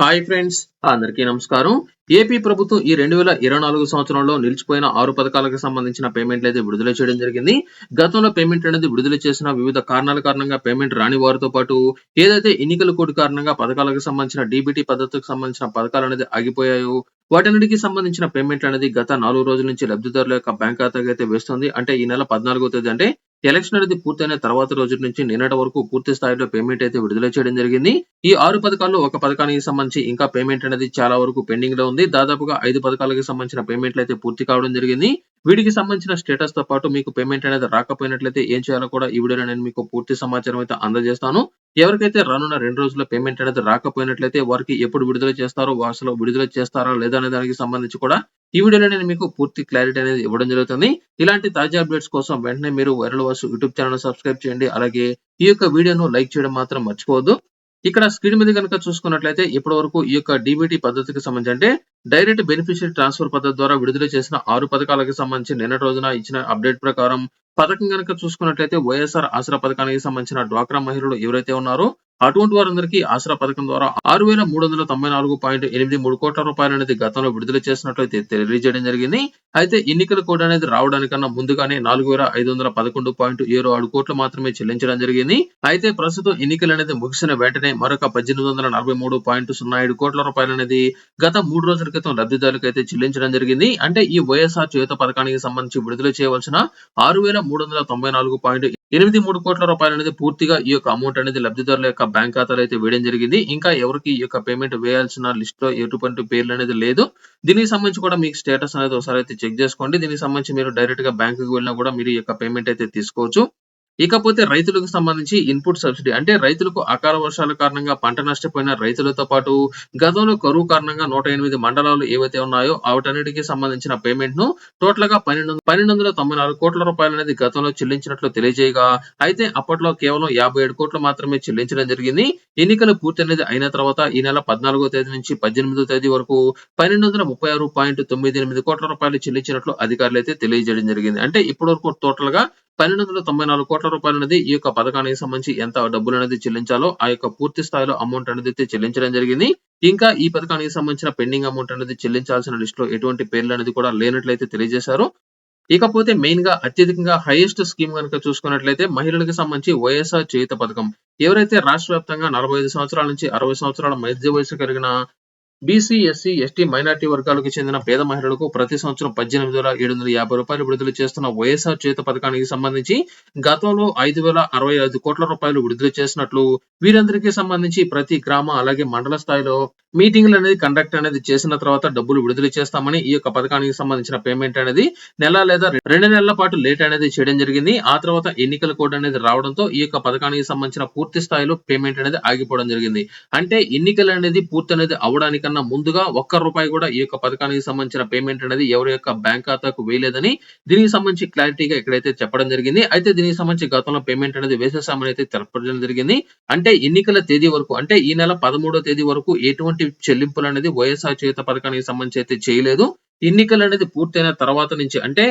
Hi friends అందరికీ నమస్కారం. AP ప్రభుత్వం ఈ రెండు వేల ఇరవై నాలుగు సంవత్సరంలో నిలిచిపోయిన ఆరు పథకాలకు సంబంధించిన పేమెంట్లు అయితే విడుదల చేయడం జరిగింది. గతంలో పేమెంట్ అనేది విడుదల చేసిన వివిధ కారణాల కారణంగా పేమెంట్ రాని వారితో పాటు ఏదైతే ఎన్నికల కోడ్ కారణంగా పథకాలకు సంబంధించిన డీబీటీ పద్ధతికి సంబంధించిన పథకాలు అనేది ఆగిపోయాయో వాటన్నిటికి సంబంధించిన పేమెంట్ అనేది గత నాలుగు రోజుల నుంచి లబ్ధిదారుల యొక్క బ్యాంక్ ఖాతాకి అయితే వేస్తుంది. అంటే ఈ నెల పద్నాలుగో తేదీ అంటే ఎలక్షన్ అనేది పూర్తయిన తర్వాత రోజు నుంచి నిన్నటి వరకు పూర్తి స్థాయిలో పేమెంట్ అయితే విడుదల చేయడం జరిగింది. ఈ ఆరు పథకాల్లో ఒక పథకానికి సంబంధించి ఇంకా పేమెంట్ అనేది చాలా వరకు పెండింగ్లో ఉంది. దాదాపుగా ఐదు పథకాలకు సంబంధించిన పేమెంట్లు అయితే పూర్తి కావడం జరిగింది. వీటికి సంబంధించిన స్టేటస్తో పాటు మీకు పేమెంట్ అనేది రాకపోయినట్లయితే ఏం చేయాలో కూడా ఈ వీడియోలో నేను మీకు పూర్తి సమాచారం అయితే అందజేస్తాను. ఎవరికైతే రానున్న రెండు రోజుల్లో పేమెంట్ అనేది రాకపోయినట్లయితే వారికి ఎప్పుడు విడుదల చేస్తారో అసలు విడుదల చేస్తారా లేదా అనే దానికి సంబంధించి కూడా ఈ వీడియోలో నేను మీకు పూర్తి క్లారిటీ అనేది ఇవ్వడం జరుగుతుంది. ఇలాంటి తాజా అప్డేట్స్ కోసం వెంటనే మీరు viral Vasu YouTube channel subscribe చేయండి. అలాగే ఈ యొక్క వీడియోను లైక్ చేయడం మాత్రం మర్చిపోవద్దు. ఇక్కడ స్క్రీన్ మీద కనుక చూసుకున్నట్లయితే ఇప్పటి వరకు ఈ యొక్క డిబిటి పద్ధతికి సంబంధించి అంటే డైరెక్ట్ బెనిఫిషియరీ ట్రాన్స్ఫర్ పద్ధతి ద్వారా విడుదల చేసిన ఆరు పథకాలకు సంబంధించి నిన్నటి రోజున ఇచ్చిన అప్డేట్ ప్రకారం పథకం కనుక చూసుకున్నట్లయితే వైఎస్ఆర్ ఆసరా పథకానికి సంబంధించిన డ్వాక్రా మహిళలు ఎవరైతే ఉన్నారో అటువంటి వారందరికీ ఆసరా పథకం ద్వారా ఆరు వేల మూడు వందల తొంభై నాలుగు పాయింట్ ఎనిమిది మూడు కోట్ల రూపాయలు అనేది గతంలో విడుదల చేసినట్లయితే తెలియజేయడం జరిగింది. అయితే ఎన్నికల కోడ్ అనేది రావడానికన్నా ముందుగానే నాలుగు వేల ఐదు వందల పదకొండు పాయింట్ ఏడు ఆరు కోట్లు మాత్రమే చెల్లించడం జరిగింది. అయితే ప్రస్తుతం ఎన్నికలు అనేది ముగిసిన వెంటనే మరొక పద్దెనిమిది వందల నలభై మూడు పాయింట్ సున్నా ఏడు కోట్ల రూపాయలు అనేది గత మూడు రోజుల క్రితం లబ్ధిదారులకు అయితే చెల్లించడం జరిగింది. అంటే ఈ వైఎస్ఆర్ చేత పథకానికి సంబంధించి విడుదల చేయవలసిన ఆరు వేల మూడు వందల తొంభై నాలుగు పాయింట్ ఎనిమిది మూడు కోట్ల రూపాయలు అనేది పూర్తిగా ఈ యొక్క అమౌంట్ అనేది లబ్ధిదారుల యొక్క బ్యాంక్ ఖాతాలు అయితే వేయడం జరిగింది. ఇంకా ఎవరికి ఈ యొక్క పేమెంట్ వేయాల్సిన లిస్ట్లో ఎటువంటి పేర్లు అనేది లేదు. దీనికి సంబంధించి కూడా మీకు స్టేటస్ అనేది ఒకసారి అయితే చెక్ చేసుకోండి. దీనికి సంబంధించి మీరు డైరెక్ట్గా బ్యాంకుకి వెళ్ళినా కూడా మీరు ఈ యొక్క పేమెంట్ అయితే తీసుకోవచ్చు. ఇకపోతే రైతులకు సంబంధించి ఇన్పుట్ సబ్సిడీ అంటే రైతులకు అకాల వర్షాల కారణంగా పంట నష్టపోయిన రైతులతో పాటు గతంలో కరువు కారణంగా నూట ఎనిమిది మండలాలు ఏవైతే ఉన్నాయో వాటన్నిటికీ సంబంధించిన పేమెంట్ను టోటల్గా పన్నెండు పన్నెండు వందల తొంభై నాలుగు కోట్ల రూపాయలు అనేది గతంలో చెల్లించినట్లు తెలియజేయగా అయితే అప్పట్లో కేవలం యాభై ఏడు కోట్లు మాత్రమే చెల్లించడం జరిగింది. ఎన్నికలు పూర్తి అనేది అయిన తర్వాత ఈ నెల పద్నాలుగో తేదీ నుంచి పద్దెనిమిదో తేదీ వరకు పన్నెండు వందల ముప్పై ఆరు పాయింట్ తొమ్మిది ఎనిమిది కోట్ల రూపాయలు చెల్లించినట్లు అధికారులు అయితే తెలియజేయడం జరిగింది. అంటే ఇప్పటి వరకు టోటల్గా పన్నెండు వందల తొంభై నాలుగు కోట్ల రూపాయలు అనేది ఈ యొక్క పథకానికి సంబంధించి ఎంత డబ్బులు అనేది చెల్లించాలో ఆ యొక్క పూర్తి స్థాయిలో అమౌంట్ అనేది అయితే చెల్లించడం జరిగింది. ఇంకా ఈ పథకానికి సంబంధించిన పెండింగ్ అమౌంట్ అనేది చెల్లించాల్సిన లిస్ట్లో ఎటువంటి పేర్లు అనేది కూడా లేనట్లయితే తెలియజేశారు. ఇకపోతే మెయిన్గా అత్యధికంగా హైయెస్ట్ స్కీమ్ కనుక చూసుకున్నట్లయితే మహిళలకు సంబంధించి వైఎస్ఆర్ చేయుత పథకం. ఎవరైతే రాష్ట్ర వ్యాప్తంగా నలభై ఐదు సంవత్సరాల నుంచి అరవై సంవత్సరాల మధ్య వయసు కలిగిన బీసీ ఎస్సీ ఎస్టీ మైనార్టీ వర్గాలకు చెందిన పేద మహిళలకు ప్రతి సంవత్సరం పద్దెనిమిది వేల ఏడు వందల యాభై రూపాయలు విడుదల చేస్తున్న వైఎస్ఆర్ చేత పథకానికి సంబంధించి గతంలో ఐదు వేల అరవై ఐదు కోట్ల రూపాయలు విడుదల చేసినట్లు వీరందరికీ సంబంధించి ప్రతి గ్రామ అలాగే మండల స్థాయిలో మీటింగ్లు అనేది కండక్ట్ అనేది చేసిన తర్వాత డబ్బులు విడుదల చేస్తామని ఈ యొక్క పథకానికి సంబంధించిన పేమెంట్ అనేది నెల లేదా రెండు నెలల పాటు లేట్ అనేది చేయడం జరిగింది. ఆ తర్వాత ఎన్నికల కోడ్ అనేది రావడంతో ఈ యొక్క పథకానికి సంబంధించిన పూర్తి స్థాయిలో పేమెంట్ అనేది ఆగిపోవడం జరిగింది. అంటే ఎన్నికలు అనేది పూర్తి అనేది అవడానికి కన్నా ముందుగా ఒక్క రూపాయి కూడా ఈ యొక్క పథకానికి సంబంధించిన పేమెంట్ అనేది ఎవరి యొక్క బ్యాంక్ ఖాతాకు వేయలేదని దీనికి సంబంధించి క్లారిటీగా ఇక్కడైతే చెప్పడం జరిగింది. అయితే దీనికి సంబంధించి గతంలో పేమెంట్ అనేది వేసేసామని అయితే తెలపడం జరిగింది. అంటే ఎన్నికల తేదీ వరకు అంటే ఈ నెల పదమూడో తేదీ వరకు ఎటువంటి చెల్లింపులు అనేది వైఎస్ఆర్ చేత పథకానికి సంబంధించి అయితే చేయలేదు. ఎన్నికలు అనేది పూర్తయిన తర్వాత నుంచి అంటే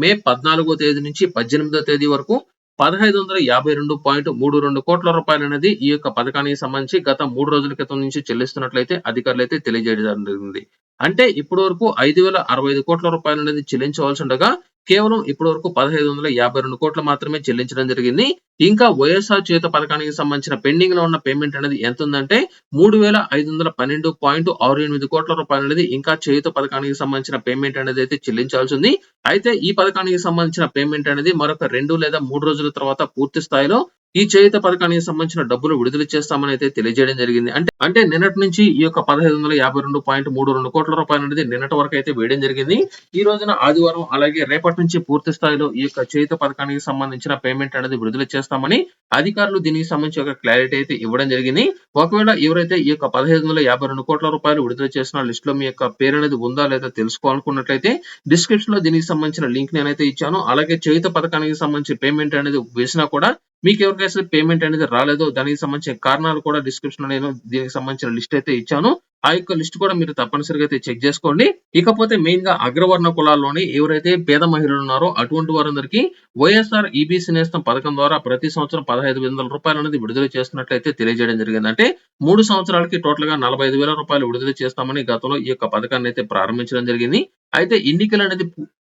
మే పద్నాలుగో తేదీ నుంచి పద్దెనిమిదో తేదీ వరకు పదహైదు వందల యాభై రెండు పాయింట్ మూడు రెండు కోట్ల రూపాయలు అనేది ఈ యొక్క పథకానికి సంబంధించి గత మూడు రోజుల క్రితం నుంచి చెల్లిస్తున్నట్లయితే అధికారులు అయితే తెలియజేయడం జరిగింది. అంటే ఇప్పటి వరకు ఐదు వేల అరవై ఐదు కోట్ల రూపాయలు అనేది చెల్లించవలసి ఉండగా కేవలం ఇప్పటి వరకు పదహైదు వందల యాభై రెండు కోట్లు మాత్రమే చెల్లించడం జరిగింది. ఇంకా వైఎస్ఆర్ చేత పథకానికి సంబంధించిన పెండింగ్లో ఉన్న పేమెంట్ అనేది ఎంత ఉందంటే మూడు వేల ఐదు వందల పన్నెండు పాయింట్ ఆరు ఎనిమిది కోట్ల రూపాయలు అనేది ఇంకా చేయుత పథకానికి సంబంధించిన పేమెంట్ అనేది అయితే చెల్లించాల్సి ఉంది. అయితే ఈ పథకానికి సంబంధించిన పేమెంట్ అనేది మరొక రెండు లేదా మూడు రోజుల తర్వాత పూర్తి స్థాయిలో ఈ చేయుత పథకానికి సంబంధించిన డబ్బులు విడుదల చేస్తామని అయితే తెలియజేయడం జరిగింది. అంటే అంటే నిన్నటి నుంచి ఈ యొక్క పదహైదు వందల యాభై రెండు పాయింట్ మూడు రెండు కోట్ల రూపాయలు అనేది నిన్నటి వరకు అయితే వేయడం జరిగింది. ఈ రోజున ఆదివారం అలాగే రేపటి నుంచి పూర్తి స్థాయిలో ఈ యొక్క చేయుత పథకానికి సంబంధించిన పేమెంట్ అనేది విడుదల చేస్తామని అధికారులు దీనికి సంబంధించి ఒక క్లారిటీ అయితే ఇవ్వడం జరిగింది. ఒకవేళ ఎవరైతే ఈ యొక్క పదహైదు వందల యాభై రెండు కోట్ల రూపాయలు విడుదల చేసిన లిస్ట్లో మీ యొక్క పేరు అనేది ఉందా లేదా తెలుసుకోవాలనుకున్నట్లయితే డిస్క్రిప్షన్లో దీనికి సంబంధించిన లింక్ నేనైతే ఇచ్చాను. అలాగే చేయుత పథకానికి సంబంధించి పేమెంట్ అనేది వేసినా కూడా మీకు ఎవరికైతే పేమెంట్ అనేది రాలేదో దానికి సంబంధించిన కారణాలు కూడా డిస్క్రిప్షన్లో నేను దీనికి సంబంధించిన లిస్ట్ అయితే ఇచ్చాను. ఆ యొక్క లిస్ట్ కూడా మీరు తప్పనిసరిగా అయితే చెక్ చేసుకోండి. ఇకపోతే మెయిన్గా అగ్రవర్ణ కులాల్లోని ఎవరైతే పేద మహిళలు ఉన్నారో అటువంటి వారందరికీ వైఎస్ఆర్ ఈబీసీ నేస్తం పథకం ద్వారా ప్రతి సంవత్సరం పదహైదు వందల రూపాయలు అనేది విడుదల చేస్తున్నట్లయితే తెలియజేయడం జరిగింది. అంటే మూడు సంవత్సరాలకి టోటల్గా నలభై ఐదు వేల రూపాయలు విడుదల చేస్తామని గతంలో ఈ యొక్క పథకాన్ని అయితే ప్రారంభించడం జరిగింది. అయితే ఎన్నికలు అనేది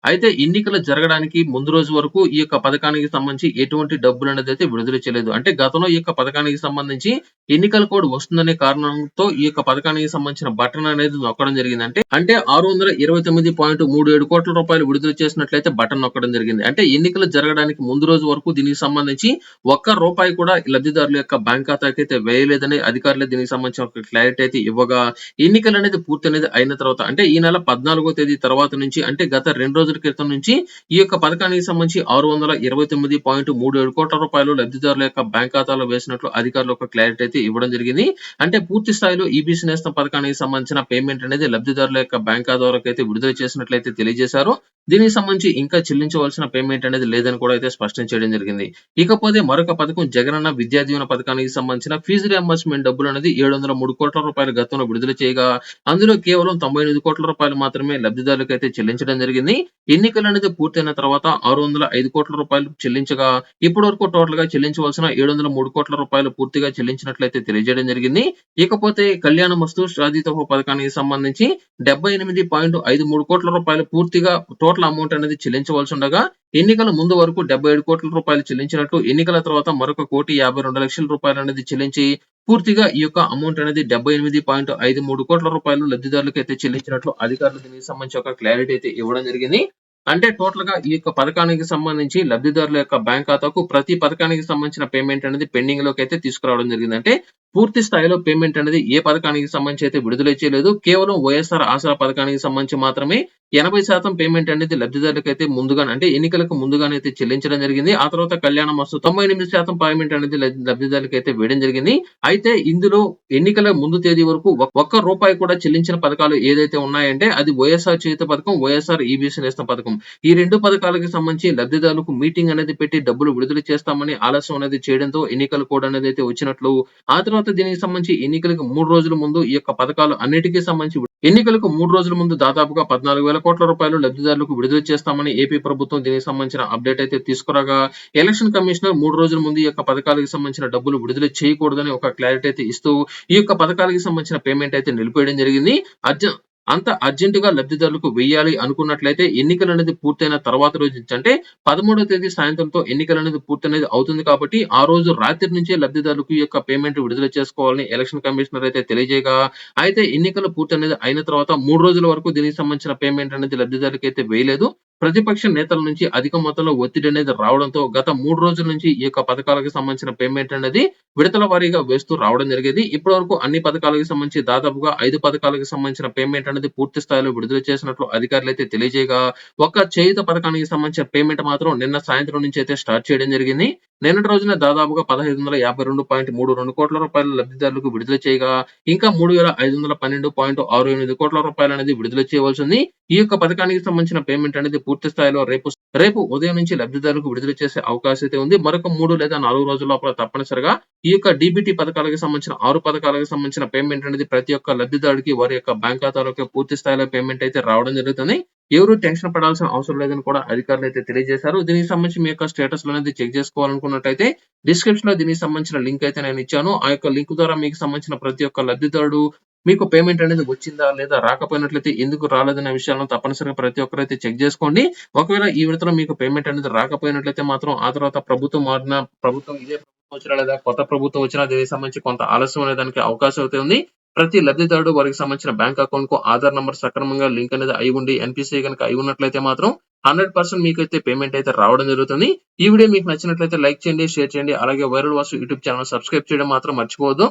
అయితే ఎన్నికలు జరగడానికి ముందు రోజు వరకు ఈ యొక్క పథకానికి సంబంధించి ఎటువంటి డబ్బులు అనేది అయితే విడుదల చేయలేదు. అంటే గతంలో ఈ యొక్క పథకానికి సంబంధించి ఎన్నికల కోడ్ వస్తుందనే కారణంతో ఈ యొక్క పథకానికి సంబంధించిన బటన్ అనేది నొక్కడం జరిగింది అంటే అంటే ఆరు వందల ఇరవై తొమ్మిది పాయింట్ మూడు ఏడు కోట్ల రూపాయలు విడుదల చేసినట్లయితే బటన్ నొక్కడం జరిగింది. అంటే ఎన్నికలు జరగడానికి ముందు రోజు వరకు దీనికి సంబంధించి ఒక్క రూపాయి కూడా లబ్ధిదారుల యొక్క బ్యాంక్ ఖాతాకి అయితే వేయలేదని అధికారులు దీనికి సంబంధించిన ఒక క్లారిటీ అయితే ఇవ్వగా ఎన్నికలు అనేది పూర్తి అనేది అయిన తర్వాత అంటే ఈ నెల పద్నాలుగో తేదీ తర్వాత నుంచి అంటే గత రెండు రోజుల క్రితం నుంచి ఈ యొక్క పథకానికి సంబంధించి ఆరు వందల ఇరవై తొమ్మిది పాయింట్ మూడు ఏడు కోట్ల రూపాయలు లబ్ధిదారుల యొక్క బ్యాంక్ ఖాతాలో వేసినట్లు అధికారులు ఒక క్లారిటీ అయితే ఇవ్వడం జరిగింది. అంటే పూర్తి స్థాయిలో ఈబీసీ నేస్తం పథకానికి సంబంధించిన పేమెంట్ అనేది లబ్ధిదారుల యొక్క బ్యాంక్ ఖాతాలకు అయితే విడుదల చేసినట్లయితే తెలియజేశారు. దీనికి సంబంధించి ఇంకా చెల్లించవలసిన పేమెంట్ అనేది లేదని కూడా అయితే స్పష్టం చేయడం జరిగింది. ఇకపోతే మరొక పథకం జగనన్న విద్యా దీవెన పథకానికి సంబంధించిన ఫీజు రియంబర్స్మెంట్ డబ్బులు అనేది ఏడు వందల మూడు కోట్ల రూపాయలు గతంలో విడుదల చేయగా అందులో కేవలం తొంభై ఎనిమిది కోట్ల రూపాయలు మాత్రమే లబ్ధిదారులకు అయితే చెల్లించడం జరిగింది. ఎన్నికలు అనేది పూర్తయిన తర్వాత ఆరు వందల ఐదు కోట్ల రూపాయలు చెల్లించగా ఇప్పటి వరకు టోటల్గా చెల్లించవలసిన ఏడు వందల మూడు కోట్ల రూపాయలు పూర్తిగా చెల్లించినట్లయితే తెలియజేయడం జరిగింది. ఇకపోతే కళ్యాణ మస్తు షాదీతోహో పథకానికి సంబంధించి డెబ్బై ఎనిమిది పాయింట్ ఐదు మూడు కోట్ల రూపాయలు పూర్తిగా టోటల్ అమౌంట్ అనేది చెల్లించవలసి ఉండగా ఎన్నికల ముందు వరకు డెబ్బై ఏడు కోట్ల రూపాయలు చెల్లించినట్టు ఎన్నికల తర్వాత మరొక కోటి యాభై రెండు లక్షల రూపాయలు అనేది చెల్లించి పూర్తిగా ఈ యొక్క అమౌంట్ అనేది డెబ్బై ఎనిమిది పాయింట్ ఐదు మూడు కోట్ల రూపాయలు లబ్ధిదారులకు అయితే చెల్లించినట్లు అధికారులు దీనికి సంబంధించి ఒక క్లారిటీ అయితే ఇవ్వడం జరిగింది. అంటే టోటల్గా ఈ యొక్క పథకానికి సంబంధించి లబ్ధిదారుల యొక్క బ్యాంక్ ఖాతాకు ప్రతి పథకానికి సంబంధించిన పేమెంట్ అనేది పెండింగ్లోకి అయితే తీసుకురావడం జరిగింది అంటే పూర్తి స్థాయిలో పేమెంట్ అనేది ఏ పథకానికి సంబంధించి అయితే విడుదల చేయలేదు. కేవలం వైఎస్ఆర్ ఆసరా పథకానికి సంబంధించి మాత్రమే ఎనభై శాతం పేమెంట్ అనేది లబ్ధిదారులకు అయితే ముందుగానే అంటే ఎన్నికలకు ముందుగానే అయితే చెల్లించడం జరిగింది. ఆ తర్వాత కళ్యాణ మస్తు తొంభై ఎనిమిది శాతం పేమెంట్ అనేది లబ్ధిదారులకు అయితే వేయడం జరిగింది. అయితే ఇందులో ఎన్నికల ముందు తేదీ వరకు ఒక్క రూపాయి కూడా చెల్లించిన పథకాలు ఏదైతే ఉన్నాయంటే అది వైఎస్ఆర్ చేత పథకం వైఎస్ఆర్ ఈబీసీ నేస్తం పథకం. ఈ రెండు పథకాలకు సంబంధించి లబ్ధిదారులకు మీటింగ్ అనేది పెట్టి డబ్బులు విడుదల చేస్తామని ఆలస్యం అనేది చేయడంతో ఎన్నికల కోడ్ అనేది అయితే వచ్చినట్లు ఆ తర్వాత దీనికి సంబంధించి ఎన్నికలకు మూడు రోజుల ముందు ఈ యొక్క పథకాలు అన్నిటికీ సంబంధించి ఎన్నికలకు మూడు రోజుల ముందు దాదాపుగా పద్నాలుగు వేల కోట్ల రూపాయలు లబ్ధిదారులకు విడుదల చేస్తామని ఏపీ ప్రభుత్వం దీనికి సంబంధించిన అప్డేట్ అయితే తీసుకురాగా ఎలక్షన్ కమిషనర్ మూడు రోజుల ముందు ఈ యొక్క పథకాలకు సంబంధించిన డబ్బులు విడుదల చేయకూడదని ఒక క్లారిటీ అయితే ఇస్తూ ఈ యొక్క పథకాలకు సంబంధించిన పేమెంట్ అయితే నిలిపేయడం జరిగింది. అర్జ అంత అర్జెంట్గా లబ్ధిదారులకు వెయ్యాలి అనుకున్నట్లయితే ఎన్నికలు అనేది పూర్తయిన తర్వాత రోజు నుంచి అంటే పదమూడవ తేదీ సాయంత్రంతో ఎన్నికలు అనేది పూర్తనేది అవుతుంది కాబట్టి ఆ రోజు రాత్రి నుంచే లబ్ధిదారులకు యొక్క పేమెంట్ విడుదల చేసుకోవాలని ఎలక్షన్ కమిషనర్ అయితే తెలియజేయగా అయితే ఎన్నికలు పూర్తనేది అయిన తర్వాత మూడు రోజుల వరకు దీనికి సంబంధించిన పేమెంట్ అనేది లబ్ధిదారులకు అయితే వేయలేదు. ప్రతిపక్ష నేతల నుంచి అధిక మొత్తంలో ఒత్తిడి అనేది రావడంతో గత మూడు రోజుల నుంచి ఈ యొక్క పథకాలకు సంబంధించిన పేమెంట్ అనేది విడతల వారీగా వేస్తూ రావడం జరిగేది. ఇప్పటి వరకు అన్ని పథకాలకు సంబంధించి దాదాపుగా ఐదు పథకాలకు సంబంధించిన పేమెంట్ అనేది పూర్తి స్థాయిలో విడుదల చేసినట్లు అధికారులు అయితే తెలియజేయగా ఒక చేయుత పథకానికి సంబంధించిన పేమెంట్ మాత్రం నిన్న సాయంత్రం నుంచి అయితే స్టార్ట్ చేయడం జరిగింది. నిన్నటి రోజున దాదాపుగా పదహైదు వందల యాభై రెండు పాయింట్ మూడు రెండు కోట్ల రూపాయల లబ్ధిదారులకు విడుదల చేయగా ఇంకా మూడు వేల ఐదు వందల పన్నెండు పాయింట్ ఆరు ఎనిమిది కోట్ల రూపాయలు అనేది విడుదల చేయవలసింది ఈ యొక్క పథకానికి సంబంధించిన పేమెంట్ అనేది పూర్తి స్థాయిలో రేపు రేపు ఉదయం నుంచి లబ్ధిదారులకు విడుదల చేసే అవకాశం అయితే ఉంది. మరొక మూడు లేదా నాలుగు రోజుల లోపల తప్పనిసరిగా ఈ యొక్క డిబిటీ పథకాలకు సంబంధించిన ఆరు పథకాలకు సంబంధించిన పేమెంట్ అనేది ప్రతి ఒక్క లబ్ధిదారుడికి వారి యొక్క బ్యాంక్ ఖాతాలోకి పూర్తి స్థాయిలో పేమెంట్ అయితే రావడం జరుగుతుంది. ఎవరు టెన్షన్ పడాల్సిన అవసరం లేదని కూడా అధికారులు అయితే తెలియజేశారు. దీనికి సంబంధించి మీ యొక్క స్టేటస్ అనేది చెక్ చేసుకోవాలనుకున్నట్టయితే డిస్క్రిప్షన్లో దీనికి సంబంధించిన లింక్ అయితే నేను ఇచ్చాను. ఆ యొక్క లింక్ ద్వారా మీకు సంబంధించిన ప్రతి ఒక్క లబ్ధిదారుడు మీకు పేమెంట్ అనేది వచ్చిందా లేదా రాకపోయినట్లయితే ఎందుకు రాలేదనే విషయాలను తప్పనిసరిగా ప్రతి ఒక్కరు అయితే చెక్ చేసుకోండి. ఒకవేళ ఈ విడతలో మీకు పేమెంట్ అనేది రాకపోయినట్లయితే మాత్రం ఆ తర్వాత ప్రభుత్వం మారిన ప్రభుత్వం ఇదే ప్రభుత్వం వచ్చినా లేదా కొత్త ప్రభుత్వం వచ్చినా దీనికి సంబంధించి కొంత ఆలస్యం అనే దానికి అవకాశం అయితే ఉంది. ప్రతి లబ్ధిదారుడు వారికి సంబంధించిన బ్యాంక్ అకౌంట్కు ఆధార్ నంబర్ సక్రమంగా లింక్ అనేది అయి ఉండి ఎన్పిసిఐ కనుక అయి ఉన్నట్లయితే మాత్రం హండ్రెడ్ పర్సెంట్ మీకు అయితే పేమెంట్ అయితే రావడం జరుగుతుంది. ఈ వీడియో మీకు నచ్చినట్లయితే లైక్ చేయండి షేర్ చేయండి. అలాగే viral Vasu YouTube channel subscribe చేయడం మాత్రం మర్చిపోవద్దు.